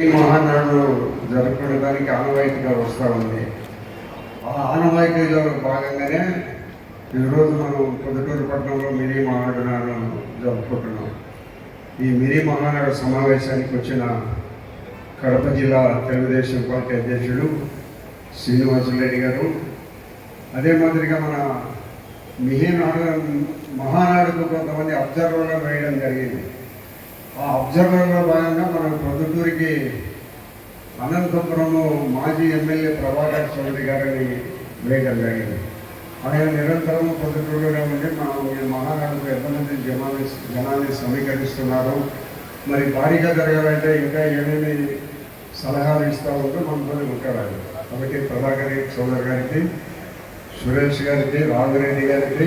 ఈ మహానాడు జరుపుకోవడానికి ఆనవాయితీగా వస్తూ ఉంది. ఆ ఆనవాయితీలో భాగంగానే ఈరోజు మనం పొద్దుటూరు పట్టణంలో మినీ మహానాడు నాడు జరుపుకుంటున్నాం. ఈ మినీ మహానాడు సమావేశానికి వచ్చిన కడప జిల్లా తెలుగుదేశం పార్టీ అధ్యక్షుడు శ్రీనివాసరెడ్డి గారు అదే మాదిరిగా మన మిహినాడు మహానాడుకు కొంతమంది అబ్జర్వర్గా వేయడం జరిగింది. ఆ అబ్జర్వర్లో భాగంగా మన ప్రొద్దుటూరికి అనంతపురము మాజీ ఎమ్మెల్యే ప్రభాకర్ చౌదరి గారిని వేయడం జరిగింది ఆయన నిరంతరం ప్రొద్దుటూరులోనే ఉండి మనం ఈ మహానాడుకు ఎంతమంది జనాన్ని జనాన్ని సమీకరిస్తున్నారు మరి భారీగా జరగాలంటే ఇంకా ఏమేమి సలహాలు ఇస్తా ఉంటూ మనతో ఉంటారు ఆయన. కాబట్టి ప్రభాకర్ చౌదరి గారికి సురేష్ గారికి రాఘురెడ్డి గారికి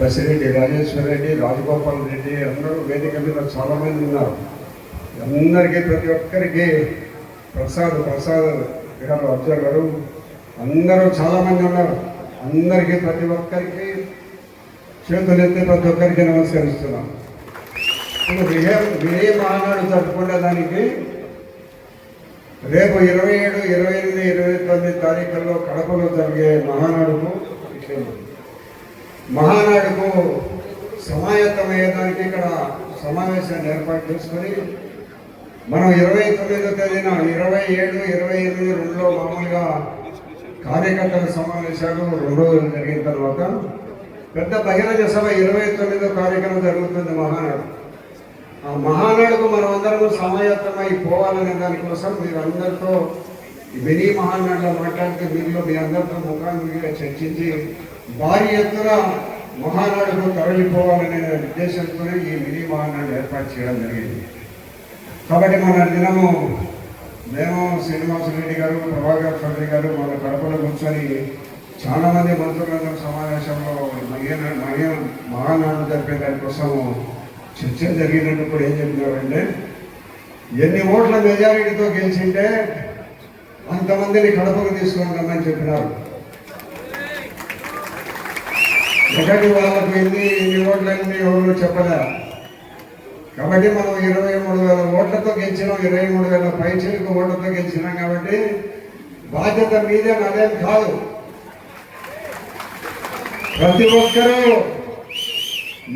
బసిరెడ్డి రాజేశ్వర రెడ్డి రాజగోపాల్ రెడ్డి అందరూ వేదిక మీద చాలా మంది ఉన్నారు. అందరికీ ప్రతి ఒక్కరికి ప్రసాద్ ప్రసాద్ గారు అర్జున్ గారు అందరూ చాలా మంది ఉన్నారు. అందరికీ ప్రతి ఒక్కరికి చేతులు ఎత్తి ప్రతి ఒక్కరికి నమస్కరిస్తున్నాం. ఇప్పుడు విజయ విజయ మహానాడు జరుపుకునే దానికి రేపు ఇరవై ఏడు ఇరవై ఎనిమిది ఇరవై తొమ్మిది తారీఖుల్లో కడపలో జరిగే మహానాడుకు ఇట్లే మహానాడుకు సమాయత్తమయ్యేదానికి ఇక్కడ సమావేశాన్ని ఏర్పాటు చేసుకొని మనం ఇరవై తొమ్మిదో తేదీన ఇరవై ఏడు ఇరవై ఎనిమిది రెండులో మామూలుగా కార్యకర్తల సమావేశాలు రెండు రోజులు జరిగిన తర్వాత పెద్ద బహిరంగ సభ ఇరవై తొమ్మిదో కార్యక్రమం జరుగుతుంది మహానాడు. ఆ మహానాడుకు మనం అందరం సమాయత్తమై పోవాలనే దానికోసం మీరు అందరితో మినీ మహానాడులో మాట్లాడితే మీరు మీ అందరితో ముఖాముఖిగా చర్చించి భారీ ఎత్తున మహానాడుకు తరలిపోవాలనే ఉద్దేశంతో ఈ మినీ మహానాడు ఏర్పాటు చేయడం జరిగింది. కాబట్టి మన దినము మేము శ్రీనివాసరెడ్డి గారు ప్రభాకర్ చౌదరి గారు మన కడపలో కూర్చొని చాలామంది మంత్రులందరూ సమావేశంలో మహిళ మహిళ మహానాడు జరిపే దానికోసం చర్చ జరిగినప్పుడు ఏం చెప్పినారంటే ఎన్ని ఓట్ల మెజారిటీతో గెలిచింటే అంతమందిని కడపకు తీసుకొని రమ్మని చెప్పినారు. ఒకటి వాళ్ళకు ఎన్ని ఎన్ని ఓట్లన్నీ ఎవరు చెప్పలే కాబట్టి మనం ఇరవై మూడు వేల ఓట్లతో గెలిచినాం ఇరవై మూడు వేల పైచలకు ఓట్లతో గెలిచినాం కాబట్టి బాధ్యత మీదే అదేం కాదు. ప్రతి ఒక్కరూ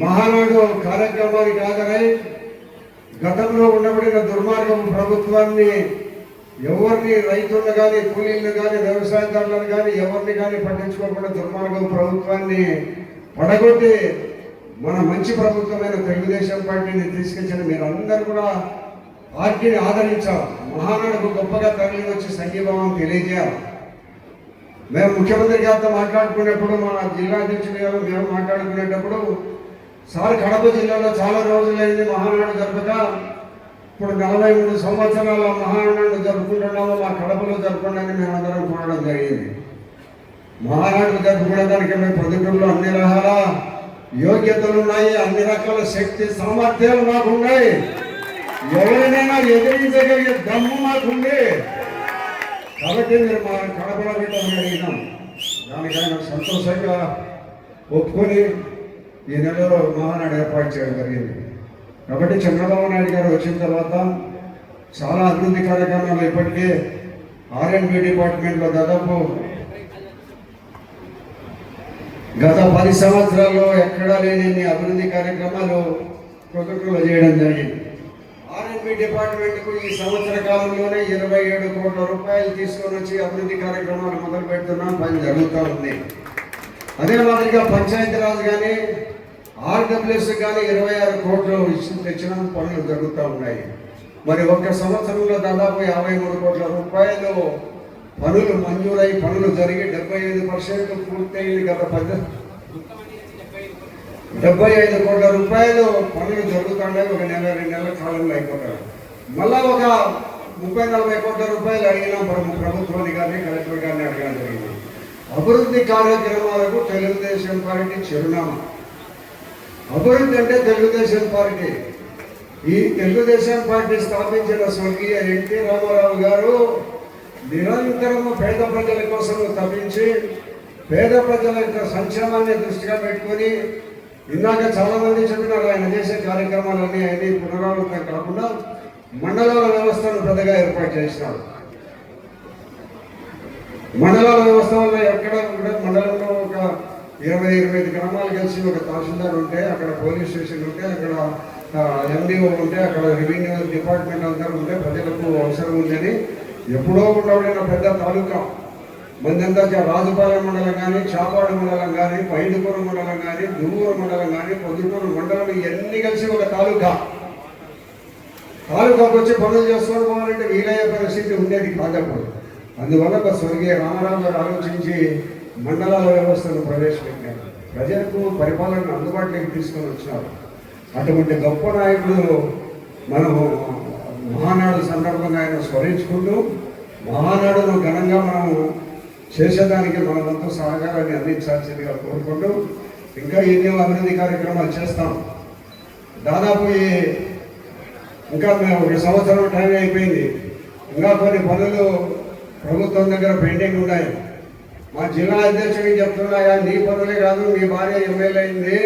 మహానాడు కార్యక్రమానికి హాజరై గతంలో ఉండబడిన దుర్మార్గం ప్రభుత్వాన్ని ఎవరిని రైతులను కానీ కూలీలను కానీ వ్యవసాయదారులను కానీ ఎవరిని కానీ పట్టించుకోకుండా దుర్మార్గం ప్రభుత్వాన్ని పడగొట్టి మన మంచి ప్రభుత్వమైన తెలుగుదేశం పార్టీని తీసుకొచ్చిన మీరందరూ కూడా పార్టీని ఆదరించాలి మహానాడుకు గొప్పగా తరలి వచ్చి సంఘీభావం తెలియజేయాలి. మేము ముఖ్యమంత్రి గారితో మాట్లాడుకునేప్పుడు మన జిల్లా అధ్యక్షుడు గారు మేము మాట్లాడుకునేటప్పుడు సార్ కడప జిల్లాలో చాలా రోజులైంది మహానాడు జరపక. ఇప్పుడు నలభై మూడు సంవత్సరాల మహానాడు జరుపుకుంటున్నాము మా కడపలో జరుపుకోండి మేమందరం కోరడం జరిగింది. మహానాడు జరుపుకోవడానికి మేము పొద్దుటూరులో అన్ని రకాల యోగ్యతలు ఉన్నాయి అన్ని రకాల శక్తి సామర్థ్యాలు మాకు ఉన్నాయి. ఎవరినైనా ఎదిరించగలిగే దమ్ము మాకుంది కాబట్టి మీరు మా కడపలో అడిగినాం. దానికైనా సంతోషంగా ఒప్పుకొని ఈ నెలలో మహానాడు ఏర్పాటు చేయడం జరిగింది. కాబట్టి చంద్రబాబు నాయుడు గారు వచ్చిన తర్వాత చాలా అభివృద్ధి కార్యక్రమాలు ఇప్పటికే ఆర్ఎండ్బి డిపార్ట్మెంట్లో దాదాపు గత పది సంవత్సరాల్లో ఎక్కడా లేని అభివృద్ధి కార్యక్రమాలు ప్రొజెక్టులో చేయడం జరిగింది. ఆర్ఎండ్బి డిపార్ట్మెంట్కు ఈ సంవత్సర కాలంలోనే ఇరవై ఏడు కోట్ల రూపాయలు తీసుకొని వచ్చి అభివృద్ధి కార్యక్రమాలు మొదలు పెడుతున్నాం పని జరుగుతూ ఉంది. అదే మాదిరిగా పంచాయతీరాజ్ కానీ ఆర్డబ్ల్యూఎస్ కానీ ఇరవై ఆరు కోట్లు ఇచ్చి తెచ్చిన పనులు జరుగుతూ ఉన్నాయి. మరి ఒక్క సంవత్సరంలో దాదాపు యాభై మూడు కోట్ల రూపాయలు పనులు మంజూరై పనులు జరిగి డెబ్బై ఐదు పర్సెంట్ పూర్తయింది గత పెద్ద డెబ్బై ఐదు కోట్ల రూపాయలు పనులు జరుగుతుండే ఒక నెల రెండు నెలల కాలంలో అయిపోతారు మళ్ళా ఒక ముప్పై నలభై కోట్ల రూపాయలు అడిగినాం ప్రభు- ప్రభుత్వాన్ని కానీ కలెక్టర్ గారిని అడగడం జరిగింది. అభివృద్ధి కార్యక్రమాలకు తెలుగుదేశం పార్టీ చిరునామా. అభివృద్ధి అంటే తెలుగుదేశం పార్టీ. ఈ తెలుగుదేశం పార్టీ స్థాపించిన స్వర్గీయ ఎన్టీ రామారావు గారు నిరంతరము పేద ప్రజల కోసం తప్పించి పేద ప్రజల యొక్క సంక్షేమాన్ని దృష్టిగా పెట్టుకొని ఇందాక చాలామంది చెప్పినారు ఆయన చేసే కార్యక్రమాలన్నీ అన్ని పునరావృతం కాకుండా మండలాల వ్యవస్థను పెద్దగా ఏర్పాటు చేసినారు. మండలాల వ్యవస్థ వల్ల ఎక్కడ కూడా మండలంలో ఒక ఇరవై ఇరవై ఐదు గ్రామాలు కలిసి ఒక తహసీల్దార్ ఉంటే అక్కడ పోలీస్ స్టేషన్ ఉంటే అక్కడ ఎండిఓ ఉంటే అక్కడ రెవెన్యూ డిపార్ట్మెంట్ అందరూ ఉంటే ప్రజలకు అవసరం ఉందని ఎప్పుడో ఉండబడిన పెద్ద తాలూకా మందంతా రాజుపాలెం మండలం కానీ చాపాడు మండలం కానీ పైండిపురం మండలం కానీ దువ్వూరు మండలం కానీ పొద్దుటూరు మండలం ఇవన్నీ కలిసి ఒక తాలూకా. తాలూకాకు వచ్చి పనులు చేసుకొని పోవాలంటే వీలయ్యే పరిస్థితి ఉండేది కాదప్పుడు అందువల్ల ఒక స్వర్గీయ రామారావు గారు ఆలోచించి మండలాల వ్యవస్థను ప్రవేశపెట్టారు. ప్రజలకు పరిపాలన అందుబాటులోకి తీసుకొని వచ్చినారు. అటువంటి గొప్ప నాయకుడు మనము మహానాడు సందర్భంగా ఆయన స్మరించుకుంటూ మహానాడును ఘనంగా మనము చేసేదానికి మనమంతా సహకారాన్ని అందించాల్సిందిగా కోరుకుంటూ ఇంకా ఎన్నో అభివృద్ధి కార్యక్రమాలు చేస్తాం. దాదాపు ఈ ఇంకా మేము ఒక సంవత్సరం టైం అయిపోయింది. ఇంకా కొన్ని పనులు ప్రభుత్వం దగ్గర పెండింగ్ ఉన్నాయి. మా జిల్లా అధ్యక్షుడికి చెప్తున్నాయా నీ పనులే కాదు మీ భార్య ఎమ్మెల్యే అయింది.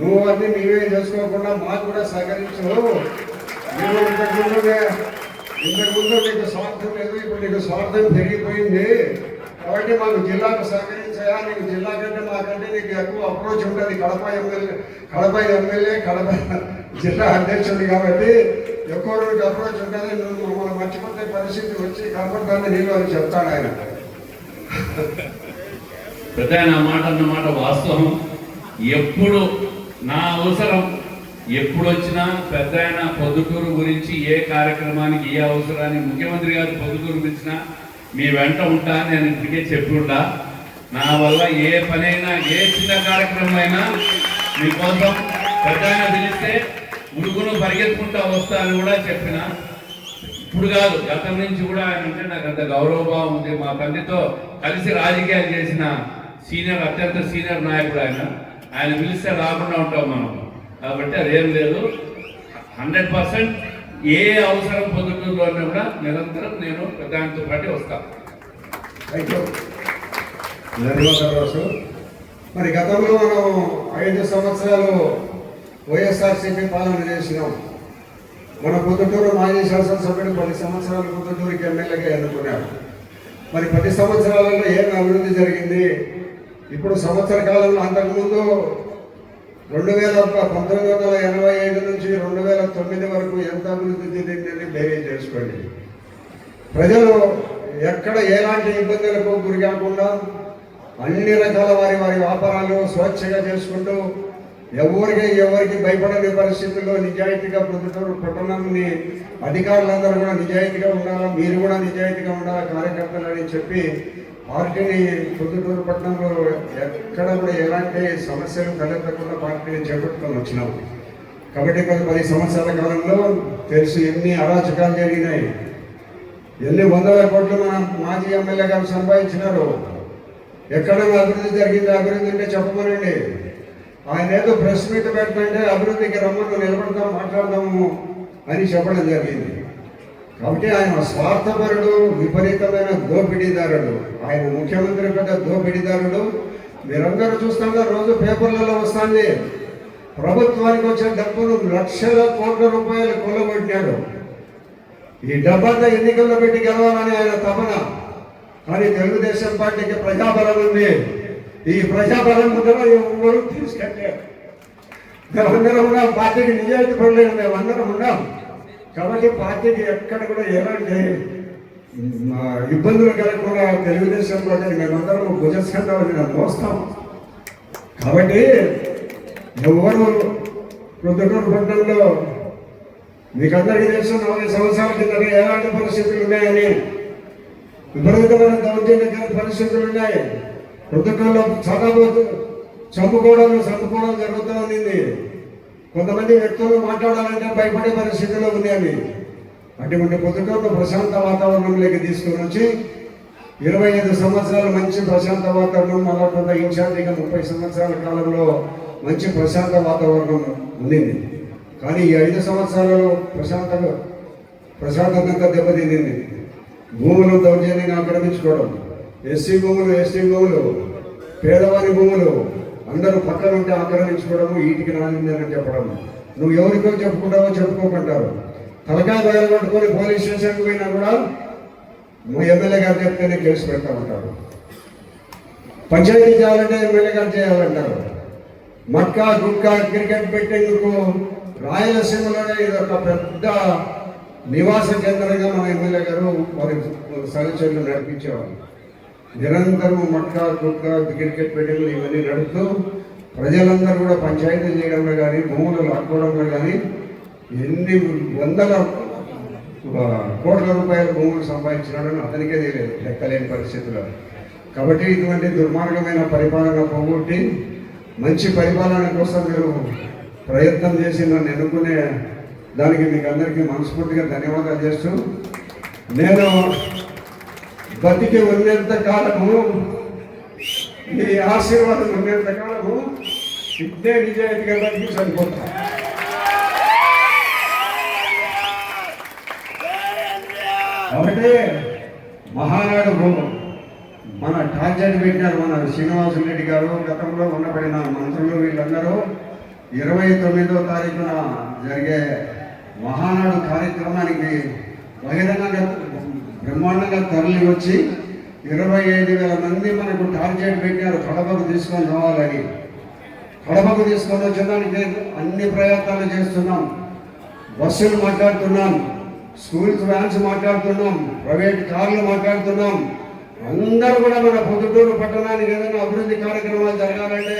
నువ్వు అన్నీ నీవే చేసుకోకుండా మాకు కూడా సహకరించు. నేను ఇంతకుముందు ఇంతకుముందు నీకు స్వార్థం లేదు ఇప్పుడు నీకు స్వార్థం పెరిగిపోయింది. కాబట్టి మాకు జిల్లాకు సహకరించాయా? నీకు జిల్లా కంటే మాకంటే నీకు ఎక్కువ అప్రోచ్ ఉంటుంది. కడప ఎమ్మెల్యే కడప ఎమ్మెల్యే కడప జిల్లా అధ్యక్షుడు కాబట్టి ఎక్కువ రోజుకి అప్రోచ్ ఉంటుంది. నువ్వు మమ్మల్ని మర్చిపోతే పరిస్థితి వచ్చి కనపడుతుంది నీళ్ళు అని చెప్తాడు ఆయన. పెద్ద మాట అన్న మాట వాస్తవం. ఎప్పుడు నా అవసరం ఎప్పుడు వచ్చినా పెద్ద ఆయన పొద్దుటూరు గురించి ఏ కార్యక్రమానికి ఏ అవసరాన్ని ముఖ్యమంత్రి గారు పొద్దుటూరు పిలిచినా మీ వెంట ఉంటా అని నేను ఇప్పటికే చెప్పి నా వల్ల ఏ పనైనా ఏ చిన్న కార్యక్రమం అయినా మీకోసం పెద్ద ఆయన పిలిస్తే ఉడుకును పరిగెత్తుకుంటా వస్తా అని కూడా చెప్పిన. ఇప్పుడు కాదు గతం నుంచి కూడా ఆయన అంటే నాకు అంత గౌరవభావం ఉంది. మా తండ్రితో కలిసి రాజకీయాలు చేసిన సీనియర్ అత్యంత సీనియర్ నాయకుడు ఆయన. ఆయన పిలిస్తే రాకుండా ఉంటాం మనం. కాబట్టి అదేం లేదు. హండ్రెడ్ పర్సెంట్ ఏ అవసరం పొందుతుందో అన్నా కూడా నిరంతరం నేను దానితో పాటు వస్తాను థ్యాంక్ యూ ధన్యవాదాలు రాసు మరి గతంలో మనం ఐదు సంవత్సరాలు వైఎస్ఆర్సీపీ పాలన చేసినాం. మన పొద్దుటూరు మాజీ శాసనసభ్యుడు పది సంవత్సరాలు పొద్దుటూరుకి ఎమ్మెల్యేగా ఎన్నుకున్నాడు మరి పది సంవత్సరాలలో ఏం అభివృద్ధి జరిగింది? ఇప్పుడు సంవత్సర కాలంలో అంతకుముందు రెండు వేల పంతొమ్మిది వందల ఎనభై ఐదు నుంచి రెండు వేల తొమ్మిది వరకు ఎంత అభివృద్ధి చెందిందని ధైర్యం చేసుకోండి. ప్రజలు ఎక్కడ ఎలాంటి ఇబ్బందులకు గురి కాకుండా అన్ని రకాల వారి వారి వ్యాపారాలు స్వేచ్ఛగా చేసుకుంటూ ఎవరికి ఎవరికి భయపడని పరిస్థితుల్లో నిజాయితీగా పొద్దుటూరు పట్టణంని అధికారులందరూ కూడా నిజాయితీగా ఉండాలా? మీరు కూడా నిజాయితీగా ఉండాలా? కార్యకర్తలు అని చెప్పి పార్టీని పొద్దుటూరు పట్టణంలో ఎక్కడ కూడా ఎలాంటి సమస్యలు తలెత్తకుండా పార్టీని చేపట్టుకొని వచ్చినాం. కాబట్టి గత పది సంవత్సరాల కాలంలో తెలుసు ఎన్ని అరాచకాలు జరిగినాయి. ఎన్ని వందల కోట్లు మన మాజీ ఎమ్మెల్యే గారు సంపాదించినారు. ఎక్కడైనా అభివృద్ధి జరిగింది? అభివృద్ధి అంటే చెప్పమనండి ఆయన ఏదో ప్రెస్ మీట్ పెట్టమంటే అభివృద్ధికి రమ్మను నిలబడతాం మాట్లాడదాము అని చెప్పడం జరిగింది. కాబట్టి ఆయన స్వార్థపరుడు విపరీతమైన దోపిడీదారుడు. ఆయన ముఖ్యమంత్రి పెద్ద దోపిడీదారుడు. మీరందరూ చూస్తాగా రోజు పేపర్లలో వస్తుంది. ప్రభుత్వానికి వచ్చిన డబ్బును లక్షల కోట్ల రూపాయలు కొల్లగొట్టినాడు ఈ డబ్బంతా ఎన్నికల్లో పెట్టి గెలవాలని ఆయన తపన. కానీ తెలుగుదేశం పార్టీకి ప్రజాబలం ఉంది. ఈ ప్రజాబలం ముందర ఎవరు తీసుకెళ్ళారు మేమందరం ఉన్నాం పార్టీకి నిజాయితీ పడలేదు మేమందరం ఉన్నాం. కాబట్టి పార్టీకి ఎక్కడ కూడా ఎలాంటి ఇబ్బందులు కలగకుండా తెలుగుదేశం పార్టీ మేమందరం భుజస్కంధాలని మోస్తాం. కాబట్టి ఎవరు ప్రొద్దుటూరు పట్టణంలో మీకు అందరికీ తెలుసు నలభై సంవత్సరాల కింద ఎలాంటి పరిస్థితులు ఉన్నాయని విపరీతమైన దౌర్జన్యకర పరిస్థితులు ఉన్నాయి. ప్రొద్దుటూరులో చదవచ్చు చంపుకోవడం చంపుకోవడం జరుగుతూ ఉంది. కొంతమంది వ్యక్తులు మాట్లాడాలంటే భయపడే పరిస్థితిలో ఉన్నాయని అటువంటి పొద్దుటూరు ప్రశాంత వాతావరణంలోకి తీసుకుని వచ్చి ఇరవై ఐదు సంవత్సరాలు మంచి ప్రశాంత వాతావరణం మళ్ళా కొంత ముప్పై సంవత్సరాల కాలంలో మంచి ప్రశాంత వాతావరణం ఉండింది. కానీ ఈ ఐదు సంవత్సరాలలో ప్రశాంతంగా ప్రశాంతతంగా దెబ్బతింది. భూములు దౌర్జన్యంగా ఆక్రమించుకోవడం ఎస్సీ భూములు ఎస్టీ భూములు పేదవారి భూములు అందరూ పక్కన ఉంటే ఆక్రమించుకోవడము ఈటికి నానిందని చెప్పడం నువ్వు ఎవరికో చెప్పుకుంటావో చెప్పుకోకుంటావు తలకాయ బయలు పట్టుకొని పోలీస్ స్టేషన్కి పోయినా కూడా నువ్వు ఎమ్మెల్యే గారు చెప్తేనే కేసు పెడతా ఉంటారు పంచాయతీ చేయాలంటే ఎమ్మెల్యే గారు చేయాలంటారు. మక్కా గుక్కా క్రికెట్ పెట్టేందుకు రాయలసీమలోనే ఇది ఒక పెద్ద నివాస కేంద్రంగా మన ఎమ్మెల్యే గారు వారి సహచరులు నడిపించేవారు. నిరంతరం మక్కా గుట్కా క్రికెట్ పెట్టింగ్లు ఇవన్నీ నడుపుతూ ప్రజలందరూ కూడా పంచాయతీ చేయడంలో కానీ భూములు లాక్కోవడంలో కానీ ఎన్ని వందల కోట్ల రూపాయల భూములు సంపాదించినాడని అతనికే తెలియదు లెక్కలేని పరిస్థితుల్లో. కాబట్టి ఇటువంటి దుర్మార్గమైన పరిపాలన పోగొట్టి మంచి పరిపాలన కోసం మీరు ప్రయత్నం చేసి నన్ను ఎన్నుకునే దానికి మీకు అందరికీ మనస్ఫూర్తిగా ధన్యవాదాలు చేస్తూ నేను బతికి ఉన్నంత కాలము మీ ఆశీర్వాదం ఉన్నంత కాలము ఇదే నిజాయితీగా బతికి సరిపోతా. కాబట్టి మహానాడు భూమం మన టార్జెట్ పెట్టినారు మన శ్రీనివాసులు రెడ్డి గారు గతంలో ఉండబడిన మంత్రులు వీళ్ళందరూ. ఇరవై తొమ్మిదో తారీఖున జరిగే మహానాడు కార్యక్రమానికి బహిరంగంగా బ్రహ్మాండంగా తరలి వచ్చి ఇరవై ఐదు వేల మంది మనకు టార్గెట్ పెట్టారు కడపకు తీసుకొని రావాలని. కడపకు తీసుకొని వచ్చేదానికి అన్ని ప్రయత్నాలు చేస్తున్నాం. బస్సులు మాట్లాడుతున్నాం. స్కూల్స్ వ్యాన్స్ మాట్లాడుతున్నాం. ప్రైవేట్ కార్లు మాట్లాడుతున్నాం. అందరూ కూడా మన పొద్దుటూరు పట్టణానికి ఏదైనా అభివృద్ధి కార్యక్రమాలు జరగాలంటే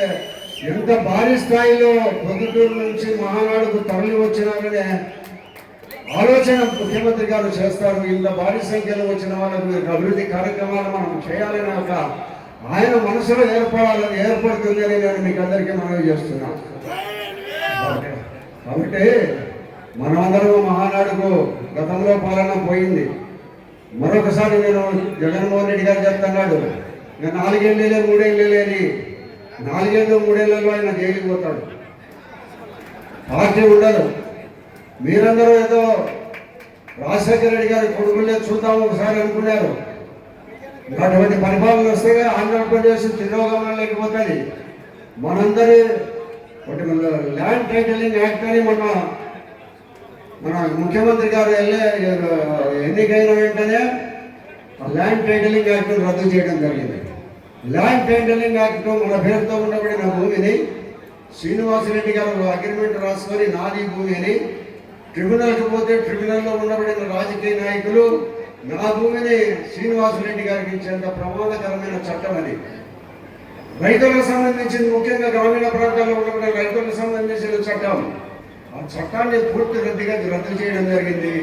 ఎంత భారీ స్థాయిలో పొద్దుటూరు నుంచి మహానాడుకు తరలి వచ్చినారనే ఆలోచన ముఖ్యమంత్రి గారు చేస్తారు. ఇంత భారీ సంఖ్యలో వచ్చిన వాళ్ళకు అభివృద్ధి కార్యక్రమాలు మనం చేయాలని ఒక ఆయన మనసులో ఏర్పడాలని ఏర్పడుతుంది అని నేను మీకు అందరికీ మనవి చేస్తున్నాను కాబట్టి మనమందరం మహానాడుకు గతంలో పాలన పోయింది. మరొకసారి నేను జగన్మోహన్ రెడ్డి గారు చెప్తున్నాడు నేను నాలుగేళ్ళే మూడేళ్ళే అని. నాలుగేళ్ళు మూడేళ్ళలో ఆయన జైలుకి పోతాడు. పార్టీ ఉండదు. మీరందరూ ఏదో రాజశేఖర రెడ్డి గారి కొడుకులే చూద్దాం ఒకసారి అనుకున్నారు. అటువంటి పరిపాలన వస్తే ఆంధ్రప్రదేశ్ తిరోగమనం లేకపోతుంది. మనందరి ఒకటి మన ల్యాండ్ టైటిలింగ్ యాక్ట్ అని మొన్న మన ముఖ్యమంత్రి గారు వెళ్ళే ఎన్నికైన వెంటనే ఆ ల్యాండ్ టైటిలింగ్ యాక్ట్ రద్దు చేయడం జరిగింది. ల్యాండ్ టైటిలింగ్ యాక్ట్ మన పేరుతో ఉండబడిన భూమిని శ్రీనివాసరెడ్డి గారు అగ్రిమెంట్ రాసుకొని నాది భూమి అని ట్రిబ్యునల్కి పోతే ట్రిబ్యునల్లో ఉండబడిన రాజకీయ నాయకులు నా భూమిని శ్రీనివాసరెడ్డి గారికి ఇచ్చేంత ప్రమాదకరమైన చట్టం అది. రైతులకు సంబంధించిన ముఖ్యంగా గ్రామీణ ప్రాంతాల్లో ఉన్నటువంటి రైతులకు సంబంధించిన చట్టం. ఆ చట్టాన్ని పూర్తి రద్దీగా రద్దు చేయడం జరిగింది.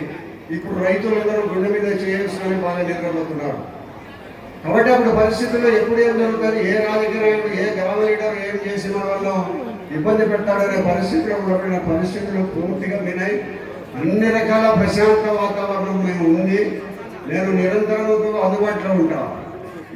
ఇప్పుడు రైతులందరూ గుండె మీద చేయాల్సిన బాగా నిద్రపోతున్నారు. కాబట్టి అప్పుడు పరిస్థితుల్లో ఎప్పుడు ఏం జరుగుతుంది? ఏ రాజకీయ నాయకుడు ఏ గ్రామ లీడర్ ఏం చేసిన వల్ల ఇబ్బంది పెడతాడనే పరిస్థితిలో ఉన్నటువంటి పరిస్థితులు పూర్తిగా వినై అన్ని రకాల ప్రశాంత వాతావరణం మేము ఉంది. నేను నిరంతరం అందుబాటులో ఉంటాను.